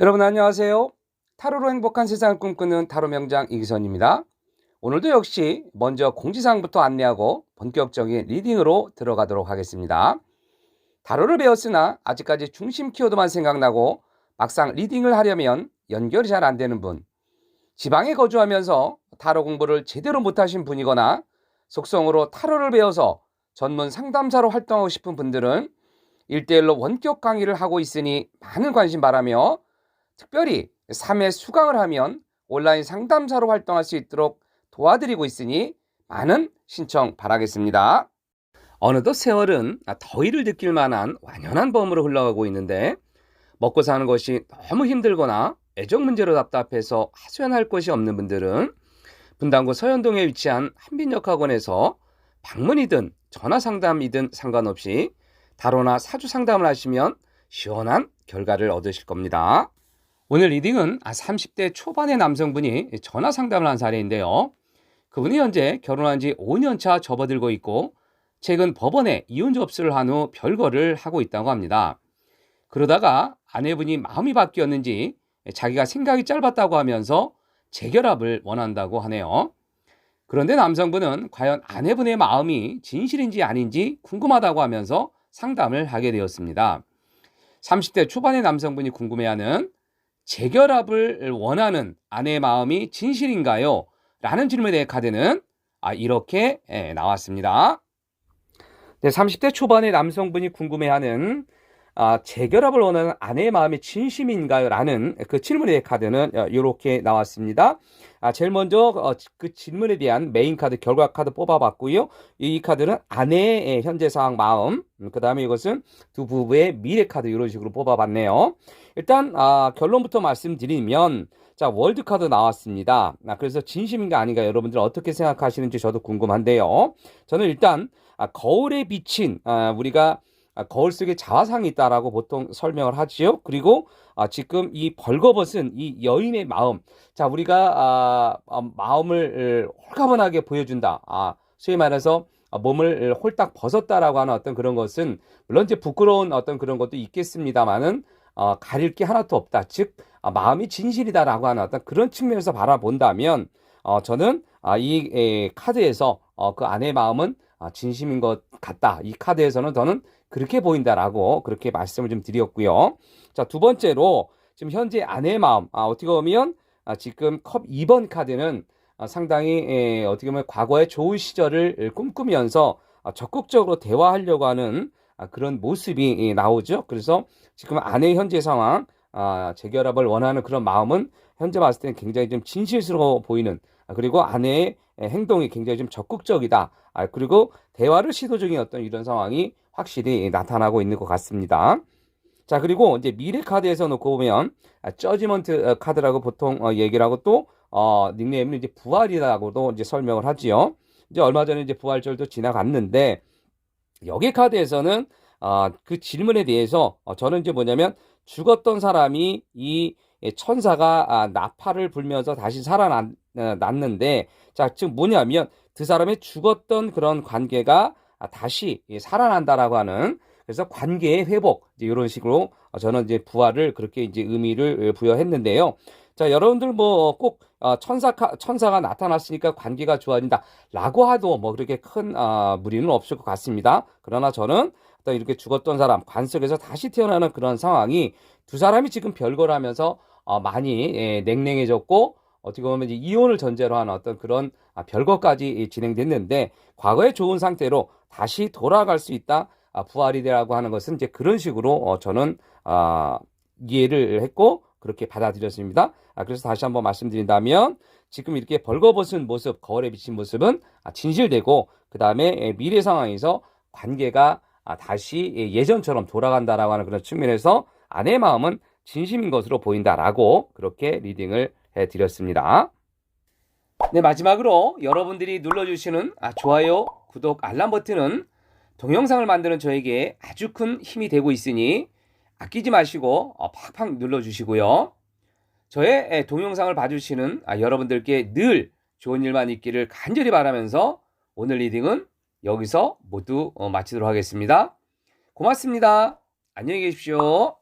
여러분 안녕하세요. 타로로 행복한 세상을 꿈꾸는 타로 명장 이기선입니다. 오늘도 역시 먼저 공지사항부터 안내하고 본격적인 리딩으로 들어가도록 하겠습니다. 타로를 배웠으나 아직까지 중심 키워드만 생각나고 막상 리딩을 하려면 연결이 잘 안 되는 분, 지방에 거주하면서 타로 공부를 제대로 못하신 분이거나 속성으로 타로를 배워서 전문 상담사로 활동하고 싶은 분들은 1대1로 원격 강의를 하고 있으니 많은 관심 바라며 특별히 3회 수강을 하면 온라인 상담사로 활동할 수 있도록 도와드리고 있으니 많은 신청 바라겠습니다. 어느덧 세월은 더위를 느낄 만한 완연한 봄으로 흘러가고 있는데 먹고 사는 것이 너무 힘들거나 애정 문제로 답답해서 하소연할 곳이 없는 분들은 분당구 서현동에 위치한 한빈역학원에서 방문이든 전화 상담이든 상관없이 다로나 사주 상담을 하시면 시원한 결과를 얻으실 겁니다. 오늘 리딩은 30대 초반의 남성분이 전화 상담을 한 사례인데요. 그분이 현재 결혼한 지 5년 차 접어들고 있고 최근 법원에 이혼 접수를 한 후 별거를 하고 있다고 합니다. 그러다가 아내분이 마음이 바뀌었는지 자기가 생각이 짧았다고 하면서 재결합을 원한다고 하네요. 그런데 남성분은 과연 아내분의 마음이 진실인지 아닌지 궁금하다고 하면서 상담을 하게 되었습니다. 30대 초반의 남성분이 궁금해하는 재결합을 원하는 아내의 마음이 진실인가요? 라는 질문에 대해 카드는 아, 이렇게 예, 나왔습니다. 네, 30대 초반의 남성분이 궁금해하는 아, 재결합을 원하는 아내의 마음이 진심인가요? 라는 그 대해 카드는 이렇게 나왔습니다. 아, 제일 먼저 어, 그 질문에 대한 메인 카드, 결과 카드 뽑아봤고요. 이 카드는 아내의 현재 상황 마음, 음, 그 다음에 이것은 두 부부의 미래 카드 이런 식으로 뽑아봤네요. 일단 아, 결론부터 말씀드리면 자 월드 카드 나왔습니다. 아, 그래서 진심인가 아닌가 여러분들 어떻게 생각하시는지 저도 궁금한데요. 저는 일단 아, 거울에 비친 아, 우리가 아, 거울 속에 자화상이 있다라고 보통 설명을 하지요. 그리고 아, 지금 이 벌거벗은 이 여인의 마음, 자 우리가 아, 아, 마음을 홀가분하게 보여준다. 아, 소위 말해서 아, 몸을 홀딱 벗었다라고 하는 어떤 그런 것은 물론 이제 부끄러운 어떤 그런 것도 있겠습니다만은 어, 가릴 게 하나도 없다. 즉 아, 마음이 진실이다라고 하는 어떤 그런 측면에서 바라본다면 어, 저는 아, 이 에, 카드에서 어, 그 아내의 마음은 아, 진심인 것 같다. 이 카드에서는 저는 그렇게 보인다라고 그렇게 말씀을 좀 드렸고요. 자, 두 번째로 지금 현재 아내의 마음, 아, 어떻게 보면 아, 지금 컵 2번 카드는 아, 상당히 에, 어떻게 보면 과거의 좋은 시절을 꿈꾸면서 아, 적극적으로 대화하려고 하는 아, 그런 모습이 나오죠. 그래서 지금 아내의 현재 상황, 아, 재결합을 원하는 그런 마음은 현재 봤을 때는 굉장히 좀 진실스러워 보이는 아, 그리고 아내의 행동이 굉장히 좀 적극적이다. 아, 그리고 대화를 시도 중인 어떤 이런 상황이 확실히 나타나고 있는 것 같습니다. 자, 그리고 이제 미래 카드에서 놓고 보면 저지먼트 어, 카드라고 보통 어, 얘기를 하고 또 어, 닉네임은 이제 부활이라고도 이제 설명을 하지요. 이제 얼마 전에 이제 부활절도 지나갔는데 여기 카드에서는 어, 그 질문에 대해서 어, 저는 이제 뭐냐면 죽었던 사람이 이 천사가 아, 나팔을 불면서 다시 살아났는데 자 지금 뭐냐면 그 사람의 죽었던 그런 관계가 아, 다시 살아난다라고 하는 그래서 관계의 회복 이런 식으로 저는 이제 부활을 그렇게 이제 의미를 부여했는데요. 자 여러분들 뭐꼭 어, 천사 천사가 나타났으니까 관계가 좋아진다라고 해도 뭐 그렇게 큰 어, 무리는 없을 것 같습니다. 그러나 저는 어떤 이렇게 죽었던 사람 관 속에서 다시 태어나는 그런 상황이 두 사람이 지금 별거라면서 어, 많이 예, 냉랭해졌고 어떻게 보면 이제 이혼을 전제로 하는 어떤 그런 아, 별거까지 진행됐는데 과거에 좋은 상태로 다시 돌아갈 수 있다. 아, 부활이 되라고 하는 것은 이제 그런 식으로 어, 저는 아, 이해를 했고 그렇게 받아들였습니다. 아, 그래서 다시 한번 말씀드린다면 지금 이렇게 벌거벗은 모습, 거울에 비친 모습은 아, 진실되고 그 다음에 미래 상황에서 관계가 아, 다시 예전처럼 돌아간다라고 하는 그런 측면에서 아내의 마음은 진심인 것으로 보인다라고 그렇게 리딩을 해드렸습니다. 네, 마지막으로 여러분들이 눌러주시는 아, 좋아요, 구독, 알람 버튼은 동영상을 만드는 저에게 아주 큰 힘이 되고 있으니 아끼지 마시고 어, 팍팍 눌러주시고요. 저의 동영상을 봐주시는 아, 여러분들께 늘 좋은 일만 있기를 간절히 바라면서 오늘 리딩은 여기서 모두 어, 마치도록 하겠습니다. 고맙습니다. 안녕히 계십시오.